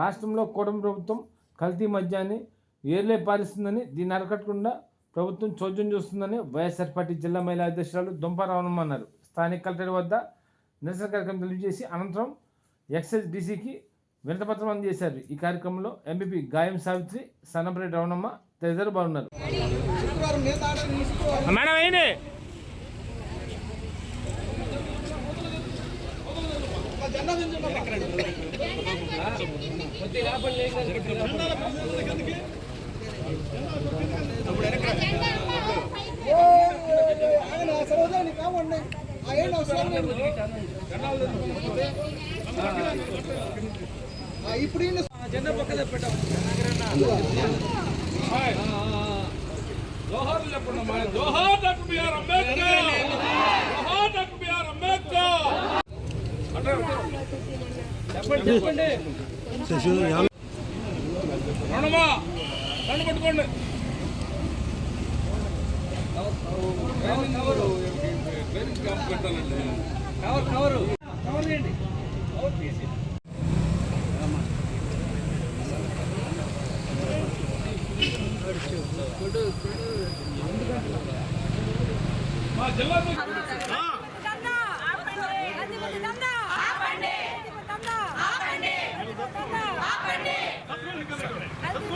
రాష్ట్రంలో కూటమి ప్రభుత్వం కల్తీ మద్యాన్ని ఏర్లే పారిస్తుందని దీన్ని అరకట్టకుండా ప్రభుత్వం చోద్యం చూస్తుందని వైఎస్ఆర్ పార్టీ జిల్లా మహిళా అధ్యక్షురాలు దుంపారావణమ్మ అన్నారు. స్థానిక కలెక్టర్ వద్ద నిరసన కార్యక్రమం తెలియజేసి అనంతరం ఎక్సైజ్ డీసీకి వినతపత్రం అందజేశారు. ఈ కార్యక్రమంలో ఎంపీపీ గాయం సావిత్రి సన్నపరెడ్డి రవణమ్మ తదితరులు పాల్గొన్నారు. మేడం అయింది ఆయన సర్వదాన్ని కావండి ఆయన అవసరం ఇప్పుడు ఈయన జెండా పక్కన పెట్టాం జోహార్ చెప్పండి అమ్మా. జోహార్ డాక్టర్ బిఆర్ అంబేద్కర్ జోహార్ డాక్టర్ బిఆర్ అంబేద్కర్ అంటే చెప్పండి చెప్పండి రణమా రండి పట్టుకోండి ట్రైనింగ్ కవర్ కవర్ చేయండి కవర్ మా జిల్లా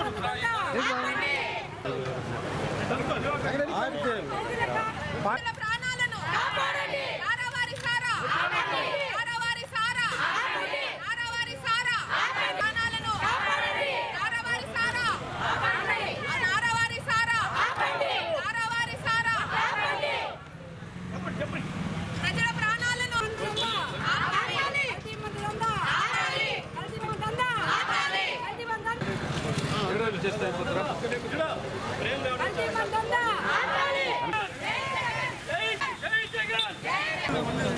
దందా ఆపండి ప్రజల ప్రాణాలను కాపాడండి ఆరవారి సారా ఆపండి ఆరవారి సారా ఆపండి ఆరవారి సారా ఆపండి ప్రాణాలను కాపాడండి ఆరవారి సారా ఆపండి ఆరవారి సారా ఆపండి ఆరవారి సారా ఆపండి ప్రజల ప్రాణాలను ఆపాలి కల్తీ మందులందా ఆపాలి కల్తీ మందులందా ఆపాలి కల్తీ మందులందా చేస్తే అయిపోతారా కల్తీ మందులందా ఆపాలి ఆరవాలి సారా ఆపాలి ప్రజల ప్రాణాలను ఆపాలి ఆపాలి ఆపాలి కదా సార్ మేము అన్ని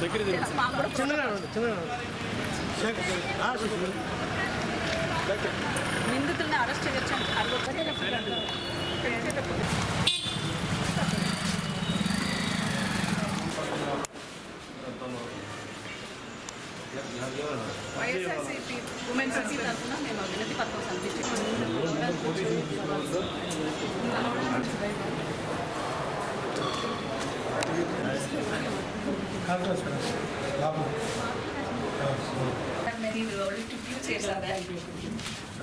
దగ్గర నిందితుల్ని అరెస్ట్ చేయొచ్చు వైఎస్ఆర్సీపీ ఉమెన్స్ సర్సీ తరఫున మేము వినతి పత్రం సమర్పించాము Many we already took you chase on.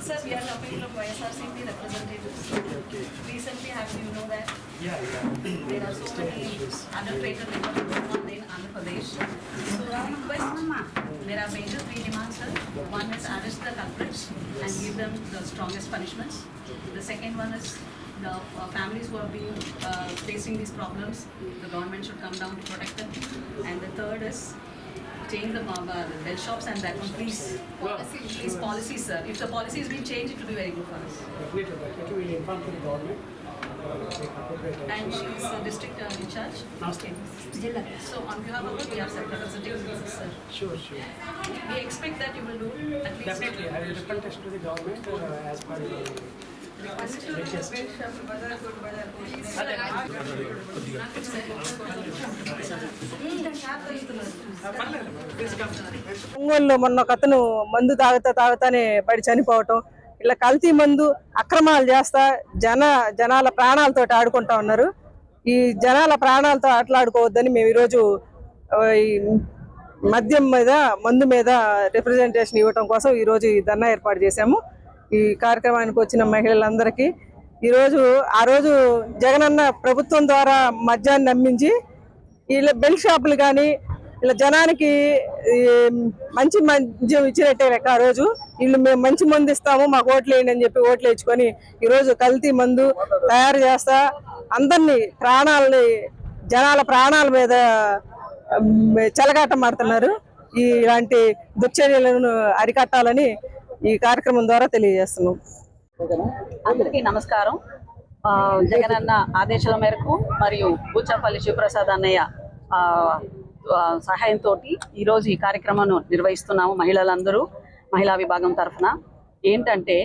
Sir, we are talking from YSRCP representatives. Recently, have you know that? Yeah, yeah. There are so many adulterated liquor going on in Andhra Pradesh. So our request, there are major three demands, sir. One is arrest the culprits and give them the strongest punishments. The second one is the uh, families who are being, uh, facing these problems, the government should come down to protect them. And the third is change the, uh, the bell shops and that one, please. Please policies, sir. If the policy is being changed, it will be very good for us. Definitely, definitely we'll inform to the government. uh, take appropriate action. And she is the district uh, in charge. Namaste. So on behalf of the PR sector representatives, sir, Sure, sure. we expect that you will do at least. Definitely, I will represent to the government uh, as per the. ఒంగోలులో మొన్న ఒక అతను మందు తాగుతా తాగుతానే పడి చనిపోవటం ఇలా కల్తీ మందు అక్రమాలు చేస్తా జన జనాల ప్రాణాలతో ఆడుకుంటా ఉన్నారు. ఈ జనాల ప్రాణాలతో ఆటలాడుకోవద్దని మేము ఈరోజు ఈ మద్యం మీద మందు మీద రిప్రజెంటేషన్ ఇవ్వటం కోసం ఈరోజు ఈ ధర్నా ఏర్పాటు చేశాము. ఈ కార్యక్రమానికి వచ్చిన మహిళలందరికీ ఈరోజు ఆ రోజు జగనన్న ప్రభుత్వం ద్వారా మద్యాన్ని నమ్మించి వీళ్ళ బెల్ షాపులు కానీ ఇలా జనానికి ఈ, మంచి మద్యం ఇచ్చినట్టే లెక్క ఆ రోజు. వీళ్ళు మేము మంచి మందు ఇస్తాము మాకు ఓట్లు వేయండి అని చెప్పి ఓట్లు వేయించుకొని ఈరోజు కల్తీ మందు తయారు చేస్తా అందరినీ ప్రాణాలని జనాల ప్రాణాల మీద చెలగాట చెలగాటం ఆడుతున్నారు. ఈ ఇలాంటి దుశ్చర్యలను అరికట్టాలని ఈ కార్యక్రమం ద్వారా తెలియజేస్తున్నాం. అందరికీ నమస్కారం. ఆ, జగనన్న ఆదేశాల మేరకు మరియు బూచాపల్లి శివప్రసాద్ అన్నయ్య ఆ, సహాయంతో ఈరోజు ఈ కార్యక్రమాన్ని నిర్వహిస్తున్నాము మహిళలందరూ మహిళా విభాగం తరఫున. ఏంటంటే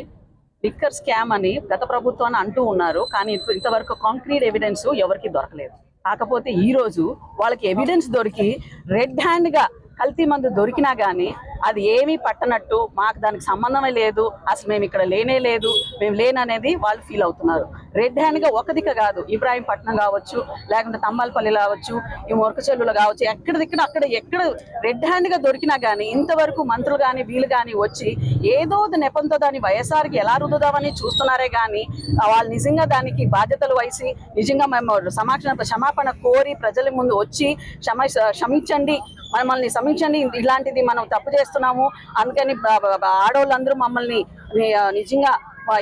లిక్కర్ స్కామ్ అని గత ప్రభుత్వాన్ని అంటూ ఉన్నారు కానీ ఇంతవరకు కాంక్రీట్ ఎవిడెన్స్ ఎవరికి దొరకలేదు. కాకపోతే ఈ రోజు వాళ్ళకి ఎవిడెన్స్ దొరికి రెడ్ హ్యాండ్గా కల్తీ మందు దొరికినా కానీ అది ఏమీ పట్టనట్టు మాకు దానికి సంబంధమే లేదు అసలు మేము ఇక్కడ లేనే లేదు మేము లేననేది వాళ్ళు ఫీల్ అవుతున్నారు. రెడ్ హ్యాండ్గా ఒక దిక్క కాదు ఇబ్రాహీంపట్నం కావచ్చు లేకుంటే తమ్మాలపల్లి కావచ్చు ఈ మొరకచెల్లులు కావచ్చు ఎక్కడ దిక్కున అక్కడ ఎక్కడ రెడ్ హ్యాండ్గా దొరికినా కానీ ఇంతవరకు మంత్రులు కానీ వీళ్ళు కానీ వచ్చి ఏదో నెపంతో దాన్ని వైఎస్ఆర్కి ఎలా రుద్దుదామని చూస్తున్నారే కానీ వాళ్ళు నిజంగా దానికి బాధ్యతలు వహిసి నిజంగా మేము సమాక్షణ క్షమాపణ కోరి ప్రజల ముందు వచ్చి క్షమ క్షమించండి మమ్మల్ని సమీక్షండి ఇలాంటిది మనం తప్పు చేస్తున్నాము. అందుకని ఆడవాళ్ళందరూ మమ్మల్ని నిజంగా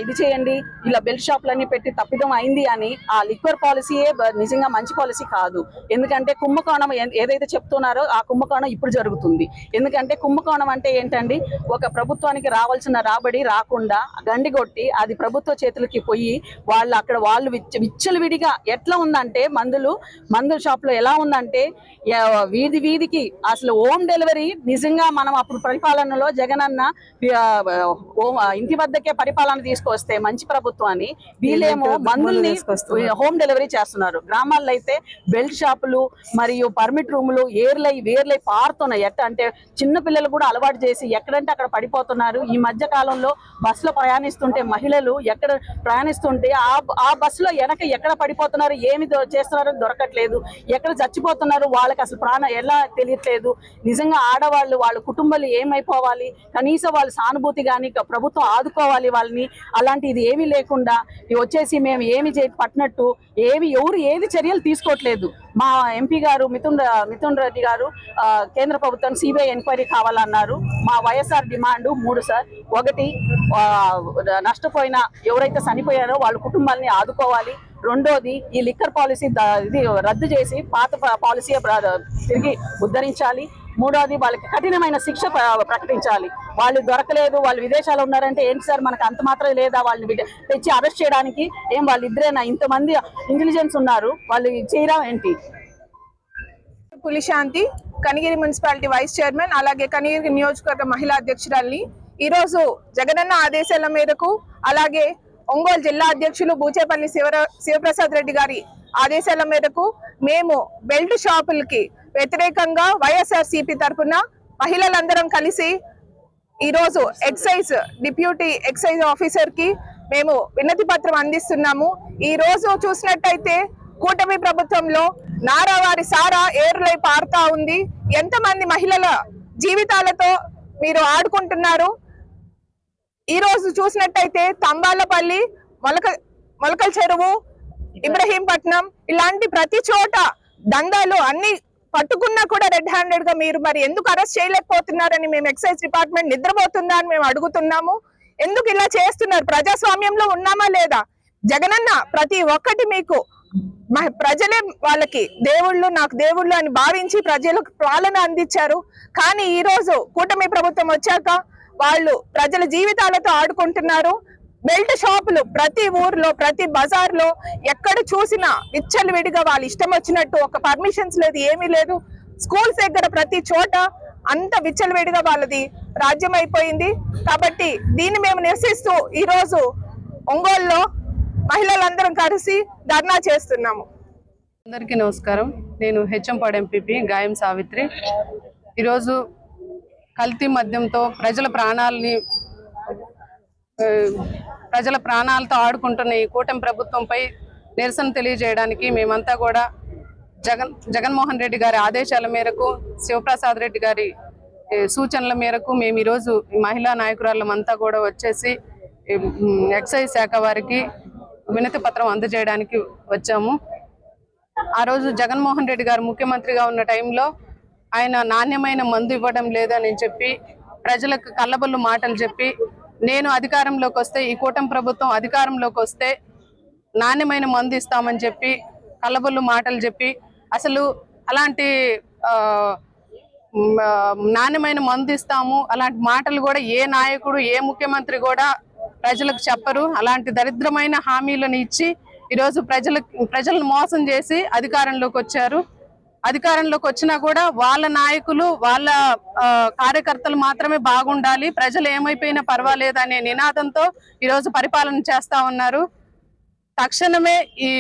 ఇది చేయండి ఇలా బెల్ట్ షాపులన్నీ పెట్టి తప్పిదం అయింది అని ఆ లిక్వర్ పాలసీయే నిజంగా మంచి పాలసీ కాదు. ఎందుకంటే కుంభకోణం ఏదైతే చెప్తున్నారో ఆ కుంభకోణం ఇప్పుడు జరుగుతుంది. ఎందుకంటే కుంభకోణం అంటే ఏంటండి ఒక ప్రభుత్వానికి రావాల్సిన రాబడి రాకుండా గండి కొట్టి అది ప్రభుత్వ చేతులకి పోయి వాళ్ళు అక్కడ వాళ్ళు విచ్చలు విచ్చలవిడిగా ఎట్లా ఉందంటే మందులు మందుల షాప్లో ఎలా ఉందంటే వీధి వీధికి అసలు హోమ్ డెలివరీ నిజంగా మనం అప్పుడు పరిపాలనలో జగనన్న ఇంటి వద్దకే పరిపాలన తీసుకొస్తే మంచి ప్రభుత్వాన్ని వీళ్ళేమో మందులు మందుల్ని. హోమ్ డెలివరీ చేస్తున్నారు. గ్రామాల్లో అయితే బెల్ట్ షాపులు మరియు పర్మిట్ రూములు ఏర్లై వేర్లై పారుతున్నాయి. ఎట్ట అంటే చిన్న పిల్లలు కూడా అలవాటు చేసి ఎక్కడంటే అక్కడ పడిపోతున్నారు. ఈ మధ్య కాలంలో బస్సులో ప్రయాణిస్తుంటే మహిళలు ఎక్కడ ప్రయాణిస్తుంటే ఆ ఆ బస్సులో వెనక ఎక్కడ పడిపోతున్నారు ఏమి చేస్తున్నారో దొరకట్లేదు. ఎక్కడ చచ్చిపోతున్నారు వాళ్ళకి అసలు ప్రాణ ఎలా తెలియట్లేదు. నిజంగా ఆడవాళ్ళు వాళ్ళ కుటుంబాలు ఏమైపోవాలి? కనీసం వాళ్ళ సానుభూతి కానీ ప్రభుత్వం ఆదుకోవాలి వాళ్ళని. అలాంటి ఇది ఏమీ లేకుండా వచ్చేసి మేము ఏమి చే పట్టినట్టు ఏమి ఎవరు ఏది చర్యలు తీసుకోవట్లేదు. మా ఎంపీ గారు మిథున్ మిథున్ రెడ్డి గారు కేంద్ర ప్రభుత్వం సిబిఐ ఎంక్వైరీ కావాలన్నారు. మా వైఎస్ఆర్ డిమాండ్ మూడు సార్. ఒకటి నష్టపోయిన ఎవరైతే చనిపోయారో వాళ్ళ కుటుంబాలని ఆదుకోవాలి. రెండోది ఈ లిక్కర్ పాలసీ ఇది రద్దు చేసి పాత పాలసీ తిరిగి ఉద్ధరించాలి. మూడోది వాళ్ళకి కఠినమైన శిక్ష ప్రకటించాలి. వాళ్ళు దొరకలేదు వాళ్ళు విదేశాలు ఉన్నారంటే ఏంటి సార్? మనకు అంత మాత్రం లేదా? వాళ్ళని తెచ్చి అరెస్ట్ చేయడానికి ఏం వాళ్ళు ఇద్దరేనా? ఇంతమంది ఇంటెలిజెన్స్ ఉన్నారు. వాళ్ళు చేయరా ఏంటి? Pulishanti Kanigiri municipality vice chairman అలాగే కనిగిరి నియోజకవర్గ మహిళా అధ్యక్షురాల్ని ఈరోజు జగనన్న ఆదేశాల మేరకు అలాగే ఒంగోలు జిల్లా అధ్యక్షులు బూచేపల్లి శివ శివప్రసాద్ రెడ్డి గారి ఆదేశాల మేరకు మేము బెల్ట్ షాపులకి వ్యతిరేకంగా వైఎస్ఆర్ సిపి తరఫున మహిళలందరం కలిసి ఈరోజు ఎక్సైజ్ డిప్యూటీ ఎక్సైజ్ ఆఫీసర్కి మేము వినతి పత్రం అందిస్తున్నాము. ఈ రోజు చూసినట్టయితే కూటమి ప్రభుత్వంలో నారావారి సారా ఏరులై పారుతా ఉంది. ఎంతమంది మహిళల జీవితాలతో మీరు ఆడుకుంటున్నారు? ఈ రోజు చూసినట్టయితే తంబాలపల్లి మొలక మొలకల చెరువు ఇబ్రహీంపట్నం ఇలాంటి ప్రతి చోట దందాలు అన్ని పట్టుకున్నా కూడా రెడ్ హ్యాండెడ్గా మీరు మరి ఎందుకు అరెస్ట్ చేయలేకపోతున్నారని మేము ఎక్సైజ్ డిపార్ట్మెంట్ నిద్రపోతుందా అని మేము అడుగుతున్నాము. ఎందుకు ఇలా చేస్తున్నారు? ప్రజాస్వామ్యంలో ఉన్నామా లేదా? జగనన్న ప్రతి ఒక్కటి మీకు ప్రజలే వాళ్ళకి దేవుళ్ళు నాకు దేవుళ్ళు అని భావించి ప్రజలకు పాలన అందించారు. కానీ ఈ రోజు కూటమి ప్రభుత్వం వచ్చాక వాళ్ళు ప్రజల జీవితాలతో ఆడుకుంటున్నారు. బెల్ట్ షాపులు ప్రతి ఊర్లో ప్రతి బజార్లో ఎక్కడ చూసినా విచ్చలు విడిగా వాళ్ళు ఇష్టం వచ్చినట్టు ఒక పర్మిషన్స్ లేదు ఏమీ లేదు. స్కూల్స్ దగ్గర ప్రతి చోట అంత విచ్చలవిడిగా వాళ్ళది రాజ్యం అయిపోయింది. కాబట్టి దీన్ని మేము నిరసిస్తూ ఈరోజు ఒంగోలులో మహిళలందరం కలిసి ధర్నా చేస్తున్నాము. అందరికీ నమస్కారం. నేను హెచ్ఎంపాడు ఎంపీపీ గాయం సావిత్రి. ఈరోజు కల్తీ మద్యంతో ప్రజల ప్రాణాలని ప్రజల ప్రాణాలతో ఆడుకుంటున్న ఈ కూటమి ప్రభుత్వంపై నిరసన తెలియజేయడానికి మేమంతా కూడా జగన్ జగన్మోహన్ రెడ్డి గారి ఆదేశాల మేరకు శివప్రసాద్ రెడ్డి గారి సూచనల మేరకు మేము ఈరోజు ఈ మహిళా నాయకురాళ్ళమంతా కూడా వచ్చేసి ఎక్సైజ్ శాఖ వారికి వినతి పత్రం అందజేయడానికి వచ్చాము. ఆ రోజు జగన్మోహన్ రెడ్డి గారు ముఖ్యమంత్రిగా ఉన్న టైంలో ఆయన నాణ్యమైన మందు ఇవ్వడం లేదని చెప్పి ప్రజలకు కళ్ళబొల్లు మాటలు చెప్పి నేను అధికారంలోకి వస్తే ఈ కూటమి ప్రభుత్వం అధికారంలోకి వస్తే నాణ్యమైన మందు ఇస్తామని చెప్పి కలబొల్లు మాటలు చెప్పి అసలు అలాంటి నాణ్యమైన మందు ఇస్తాము అలాంటి మాటలు కూడా ఏ నాయకుడు ఏ ముఖ్యమంత్రి కూడా ప్రజలకు చెప్పరు. అలాంటి దరిద్రమైన హామీలను ఇచ్చి ఈరోజు ప్రజలకు ప్రజలను మోసం చేసి అధికారంలోకి వచ్చారు. అధికారంలోకి వచ్చినా కూడా వాళ్ళ నాయకులు వాళ్ళ కార్యకర్తలు మాత్రమే బాగుండాలి. ప్రజలు ఏమైపోయినా పర్వాలేదు అనే నినాదంతో ఈరోజు పరిపాలన చేస్తా ఉన్నారు. తక్షణమే ఈ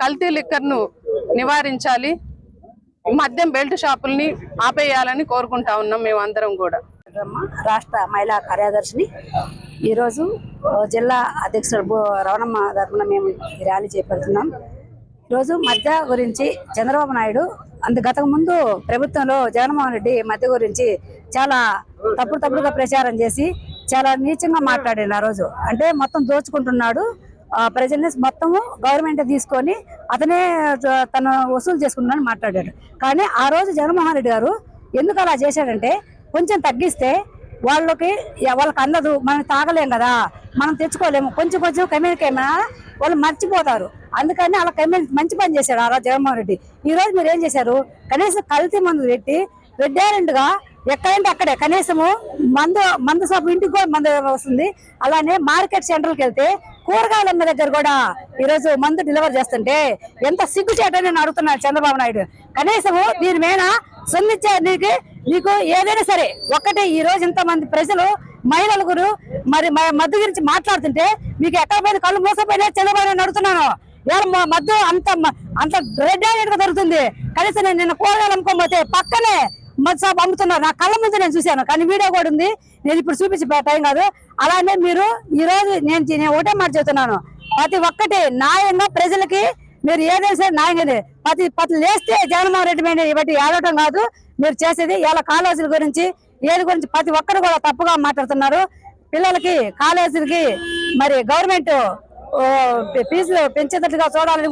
కల్తీ లిక్కర్ను నివారించాలి. మద్యం బెల్ట్ షాపుల్ని ఆపేయాలని కోరుకుంటా ఉన్నాం మేము అందరం కూడా రాష్ట్ర మహిళా కార్యదర్శిని. ఈరోజు జిల్లా అధ్యక్షుడు రవణమ్మ తరఫున మేము ఈ ర్యాలీ చేపడుతున్నాం. రోజు మధ్య గురించి చంద్రబాబు నాయుడు అంత గతకు ముందు ప్రభుత్వంలో జగన్మోహన్ రెడ్డి మధ్య గురించి చాలా తప్పుడు తప్పుడుగా ప్రచారం చేసి చాలా నీచంగా మాట్లాడాడు ఆ రోజు. అంటే మొత్తం దోచుకుంటున్నాడు. ప్రజల్ని మొత్తము గవర్నమెంట్ తీసుకొని అతనే తను వసూలు చేసుకుంటున్నాడని మాట్లాడాడు. కానీ ఆ రోజు జగన్మోహన్ రెడ్డి గారు ఎందుకు అలా చేశాడంటే కొంచెం తగ్గిస్తే వాళ్ళకి వాళ్ళకి అందదు. మనం తాగలేం కదా. మనం తెచ్చుకోలేము. కొంచెం కొంచెం కమ్యూనికేమా వాళ్ళు మర్చిపోతారు. అందుకని అలా కమ్యూని మంచి పని చేశాడు ఆ రోజు జగన్మోహన్ రెడ్డి. ఈ రోజు మీరు ఏం చేశారు? కనీసం కల్తీ మందు పెట్టి రెడ్డారెంట్గా ఎక్కడంటే అక్కడే కనీసము మందు మందు షాపు ఇంటికి కూడా మందు వస్తుంది? అలానే మార్కెట్ సెంటర్కి వెళ్తే కూరగాయల అమ్మ దగ్గర కూడా ఈరోజు మందు డెలివర్ చేస్తుంటే ఎంత సిగ్గుచేట నేను అడుగుతున్నాను చంద్రబాబు నాయుడు. కనీసము దీని మీద సొందించే నీకు నీకు ఏదైనా సరే ఒక్కటే ఈ రోజు ఇంతమంది ప్రజలు మహిళల గురు మరి మ- మద్దు గురించి మాట్లాడుతుంటే మీకు ఎక్కడ పోయిన కళ్ళు మూసపోయినా చంద్రబాబు నాయుడు అడుగుతున్నాను. మా మద్దు అంత అంత రెడ్గా దొరుకుతుంది? కనీసం నేను నిన్న కూరగాయలు అమ్ముకోకపోతే పక్కనే మధ్య షాప్ అమ్ముతున్నారు నా కళ్ళ ముందు నేను చూశాను. కానీ వీడియో కూడా ఉంది. నేను ఇప్పుడు చూపించే టైం కాదు. అలానే మీరు ఈ రోజు నేను నేను ఒకటే మాట చెబుతున్నాను ప్రతి ఒక్కటి న్యాయంగా ప్రజలకి మీరు ఏదైనా సరే న్యాయంగానే ప్రతి ప్రతి లేస్తే జగన్మోహన్ రెడ్డి మీద ఇవన్నీ ఏడవటం కాదు. మీరు చేసేది ఇలా కాలేజీల గురించి ఏది గురించి ప్రతి ఒక్కరు కూడా తప్పుగా మాట్లాడుతున్నారు. పిల్లలకి కాలేజీలకి మరి గవర్నమెంట్ ఫీజులు పెంచేటట్లుగా చూడాలని